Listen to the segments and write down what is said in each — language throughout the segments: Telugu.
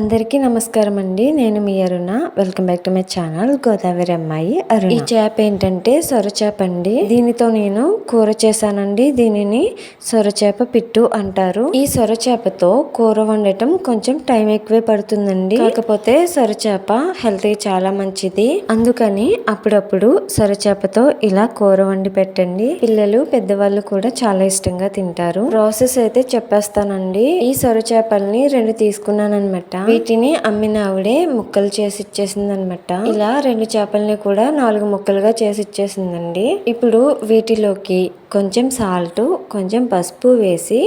అందరికీ నమస్కారం అండి. నేను మీ Aruna. Welcome back to my channel Godavari అమ్మాయి అరుణ. ఈ చేప ఏంటంటే సొరచేప అండి. దీనితో నేను కూర చేశానండి. దీనిని సొరచేప పిట్టు అంటారు. ఈ సొరచేపతో కూర వండటం కొంచెం టైం ఎక్కువే పడుతుందండి. కాకపోతే సొరచేప హెల్త్ చాలా మంచిది. అందుకని అప్పుడప్పుడు సొరచేపతో ఇలా కూర వండి పెట్టండి. పిల్లలు పెద్దవాళ్ళు కూడా చాలా ఇష్టంగా తింటారు. ప్రాసెస్ అయితే చెప్పేస్తానండి. ఈ సొరచేపల్ని రెండు తీసుకున్నాను అనమాట వీటిని అమ్మిన ఆవిడే ముక్కలు చేసి ఇచ్చేసింది అనమాట ఇలా రెండు చేపల్ని కూడా నాలుగు ముక్కలుగా చేసి ఇచ్చేసిందండి ఇప్పుడు వీటిలోకి కొంచెం సాల్ట్ కొంచెం పసుపు వేసి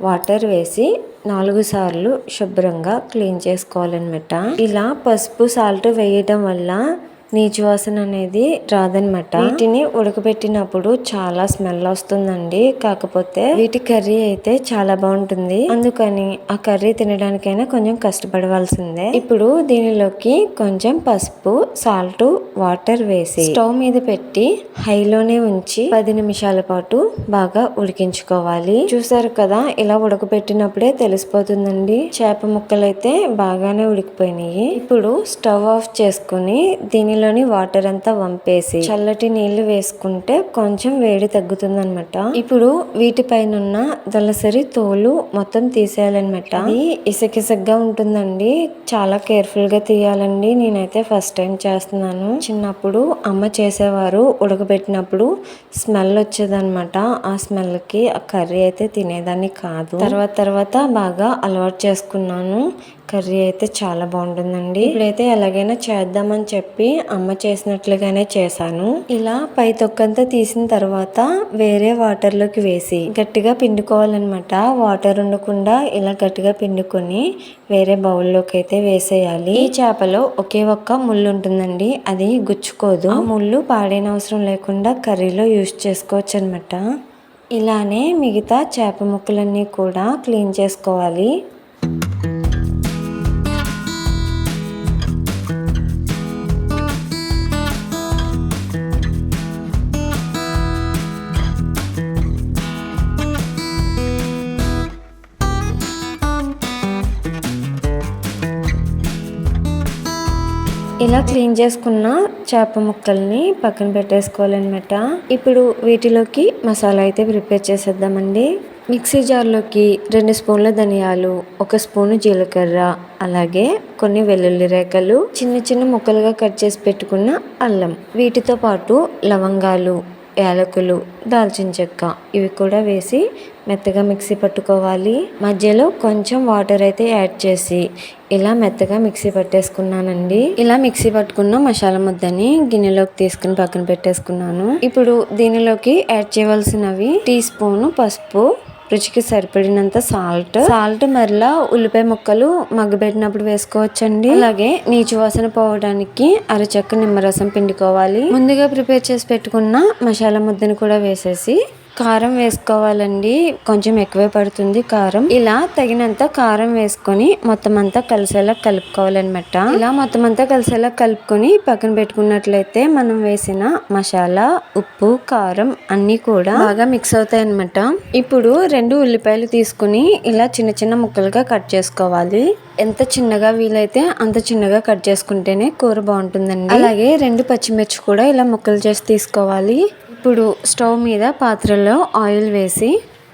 వాటర్ వేసి నాలుగు సార్లు శుభ్రంగా క్లీన్ చేసుకోవాలన్నమాట ఇలా పసుపు సాల్ట్ వేయటం వల్ల నీచు వాసన అనేది రాదనమాట వీటిని ఉడకబెట్టినప్పుడు చాలా స్మెల్ వస్తుందండి. కాకపోతే వీటి కర్రీ అయితే చాలా బాగుంటుంది. అందుకని ఆ కర్రీ తినడానికైనా కొంచెం కష్టపడవలసిందే. ఇప్పుడు దీనిలోకి కొంచెం పసుపు సాల్ట్ వాటర్ వేసి స్టవ్ మీద పెట్టి హైలోనే ఉంచి పది నిమిషాల పాటు బాగా ఉడికించుకోవాలి. చూసారు కదా ఇలా ఉడకబెట్టినప్పుడే తెలిసిపోతుందండి. చేప ముక్కలు అయితే బాగానే ఉడికిపోయినాయి. ఇప్పుడు స్టవ్ ఆఫ్ చేసుకుని దీనిలోని వాటర్ అంతా వంపేసి చల్లటి నీళ్ళు వేసుకుంటే కొంచెం వేడి తగ్గుతుంది అనమాట ఇప్పుడు వీటిపైన ఉన్న దళసరి తోలు మొత్తం తీసేయాలన్నమాట. ఇది ఇసకిసగ్గా ఉంటుందండి. చాలా కేర్ఫుల్గా తీయాలండి. నేనైతే ఫస్ట్ టైం చేస్తున్నాను. చిన్నప్పుడు అమ్మ చేసేవారు ఉడకబెట్టినప్పుడు స్మెల్ వచ్చేదన్నమాట. ఆ స్మెల్కి ఆ కర్రీ అయితే తినేదాన్ని కాదు. తర్వాత తర్వాత బాగా అలవాటు చేసుకున్నాను. కర్రీ అయితే చాలా బాగుంటుందండి. ఇప్పుడైతే ఎలాగైనా చేద్దామని చెప్పి అమ్మ చేసినట్లుగానే చేశాను. ఇలా పై తొక్కంతా తీసిన తర్వాత వేరే వాటర్లోకి వేసి గట్టిగా పిండుకోవాలన్నమాట. వాటర్ ఉండకుండా ఇలా గట్టిగా పిండుకొని వేరే బౌల్లోకి అయితే వేసేయాలి. ఈ చేపలో ఒకే ఒక్క ముళ్ళు ఉంటుందండి. అది గుచ్చుకోదు. ఆ ముళ్ళు పాడైన అవసరం లేకుండా కర్రీలో యూజ్ చేసుకోవచ్చు అనమాట ఇలానే మిగతా చేప ముక్కలన్నీ కూడా క్లీన్ చేసుకోవాలి. ఇలా క్లీన్ చేసుకున్న చేప ముక్కల్ని పక్కన పెట్టేసుకోవాలన్నమాట ఇప్పుడు వీటిలోకి మసాలా అయితే ప్రిపేర్ చేసేద్దామండి. మిక్సీ జార్లోకి రెండు స్పూన్ల ధనియాలు ఒక స్పూను జీలకర్ర అలాగే కొన్ని వెల్లుల్లి రేఖలు చిన్న చిన్న ముక్కలుగా కట్ చేసి పెట్టుకున్న అల్లం. వీటితో పాటు లవంగాలు యాలకులు దాల్చిన చెక్క ఇవి కూడా వేసి మెత్తగా మిక్సీ పట్టుకోవాలి. మధ్యలో కొంచెం వాటర్ అయితే యాడ్ చేసి ఇలా మెత్తగా మిక్సీ పట్టేసుకున్నానండి. ఇలా మిక్సీ పట్టుకున్న మసాలా ముద్దని గిన్నెలోకి తీసుకుని పక్కన పెట్టేసుకున్నాను. ఇప్పుడు దీనిలోకి యాడ్ చేయవలసినవి టీ స్పూన్ పసుపు రుచికి సరిపడినంత సాల్ట్. సాల్ట్ మరలా ఉల్లిపాయ ముక్కలు మగ్గబెట్టినప్పుడు వేసుకోవచ్చండి. అలాగే నీచు వాసన పోవడానికి అరచక్క నిమ్మరసం పిండుకోవాలి. ముందుగా ప్రిపేర్ చేసి పెట్టుకున్న మసాలా ముద్దని కూడా వేసేసి కారం వేసుకోవాలండి. కొంచెం ఎక్కువే పడుతుంది కారం. ఇలా తగినంత కారం వేసుకొని మొత్తం అంతా కలిసేలా కలుపుకోవాలన్నమాట. ఇలా మొత్తం అంతా కలిసేలా కలుపుకొని పక్కన పెట్టుకున్నట్లయితే మనం వేసిన మసాలా ఉప్పు కారం అన్ని కూడా బాగా మిక్స్ అవుతాయి అనమాట ఇప్పుడు రెండు ఉల్లిపాయలు తీసుకుని ఇలా చిన్న చిన్న ముక్కలుగా కట్ చేసుకోవాలి. ఎంత చిన్నగా వీలైతే అంత చిన్నగా కట్ చేసుకుంటేనే కూర బాగుంటుందండి. అలాగే రెండు పచ్చిమిర్చి కూడా ఇలా ముక్కలు చేసి తీసుకోవాలి. ఇప్పుడు స్టవ్ మీద పాత్రలో ఆయిల్ వేసి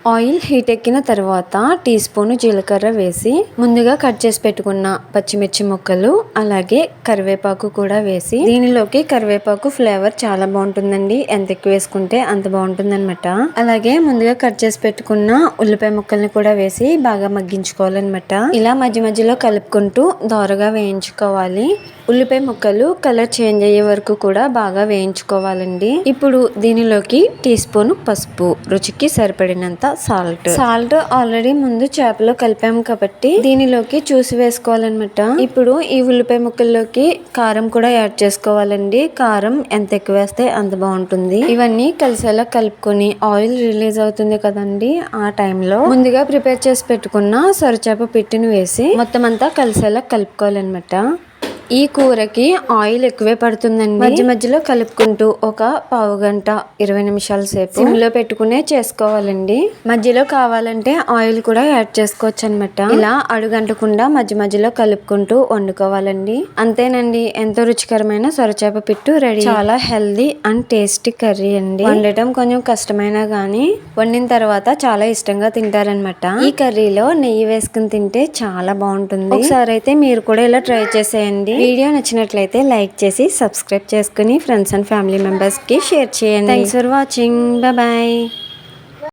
ఆయిల్ హీట్ ఎక్కిన తర్వాత టీ స్పూన్ జీలకర్ర వేసి ముందుగా కట్ చేసి పెట్టుకున్న పచ్చిమిర్చి ముక్కలు అలాగే కరివేపాకు కూడా వేసి దీనిలోకి కరివేపాకు ఫ్లేవర్ చాలా బాగుంటుందండి. ఎంత ఎక్కువ వేసుకుంటే అంత బాగుంటుంది అనమాట అలాగే ముందుగా కట్ చేసి పెట్టుకున్న ఉల్లిపాయ ముక్కల్ని కూడా వేసి బాగా మగ్గించుకోవాలన్నమాట. ఇలా మధ్య మధ్యలో కలుపుకుంటూ దోరగా వేయించుకోవాలి. ఉల్లిపాయ ముక్కలు కలర్ చేంజ్ అయ్యే వరకు కూడా బాగా వేయించుకోవాలండి. ఇప్పుడు దీనిలోకి టీ స్పూన్ పసుపు రుచికి సరిపడినంత సాల్ట్. సాల్ట్ ఆల్రెడీ ముందు చేపలో కలిపాము కాబట్టి దీనిలోకి చూసి వేసుకోవాలన్నమాట. ఇప్పుడు ఈ ఉల్లిపాయ ముక్కల్లోకి కారం కూడా యాడ్ చేసుకోవాలండి. కారం ఎంత ఎక్కువ వేస్తే అంత బాగుంటుంది. ఇవన్నీ కలిసేలా కలుపుకొని ఆయిల్ రిలీజ్ అవుతుంది కదండి ఆ టైంలో ముందుగా ప్రిపేర్ చేసి పెట్టుకున్న సొరచేప పిట్టును వేసి మొత్తం అంతా కలిసేలా కలుపుకోవాలన్నమాట. ఈ కూరకి ఆయిల్ ఎక్కువే పడుతుందండి. మధ్య మధ్యలో కలుపుకుంటూ ఒక పావు గంట ఇరవై నిమిషాల సేపు సిమ్లో పెట్టుకునే చేసుకోవాలండి. మధ్యలో కావాలంటే ఆయిల్ కూడా యాడ్ చేసుకోవచ్చు అనమాట ఇలా అడుగంటకుండా మధ్య మధ్యలో కలుపుకుంటూ వండుకోవాలండి. అంతేనండి ఎంతో రుచికరమైన సొరచేప పిట్టు రెడీ. చాలా హెల్దీ అండ్ టేస్టీ కర్రీ అండి. వండటం కొంచెం కష్టమైనా గానీ వండిన తర్వాత చాలా ఇష్టంగా తింటారనమాట ఈ కర్రీలో నెయ్యి వేసుకుని తింటే చాలా బాగుంటుంది. ఒకసారి అయితే మీరు కూడా ఇలా ట్రై చేసేయండి. వీడియో నచ్చినట్లయితే లైక్ చేసి సబ్స్క్రైబ్ చేసుకుని ఫ్రెండ్స్ అండ్ ఫ్యామిలీ మెంబర్స్కి షేర్ చేయండి. Thanks for watching bye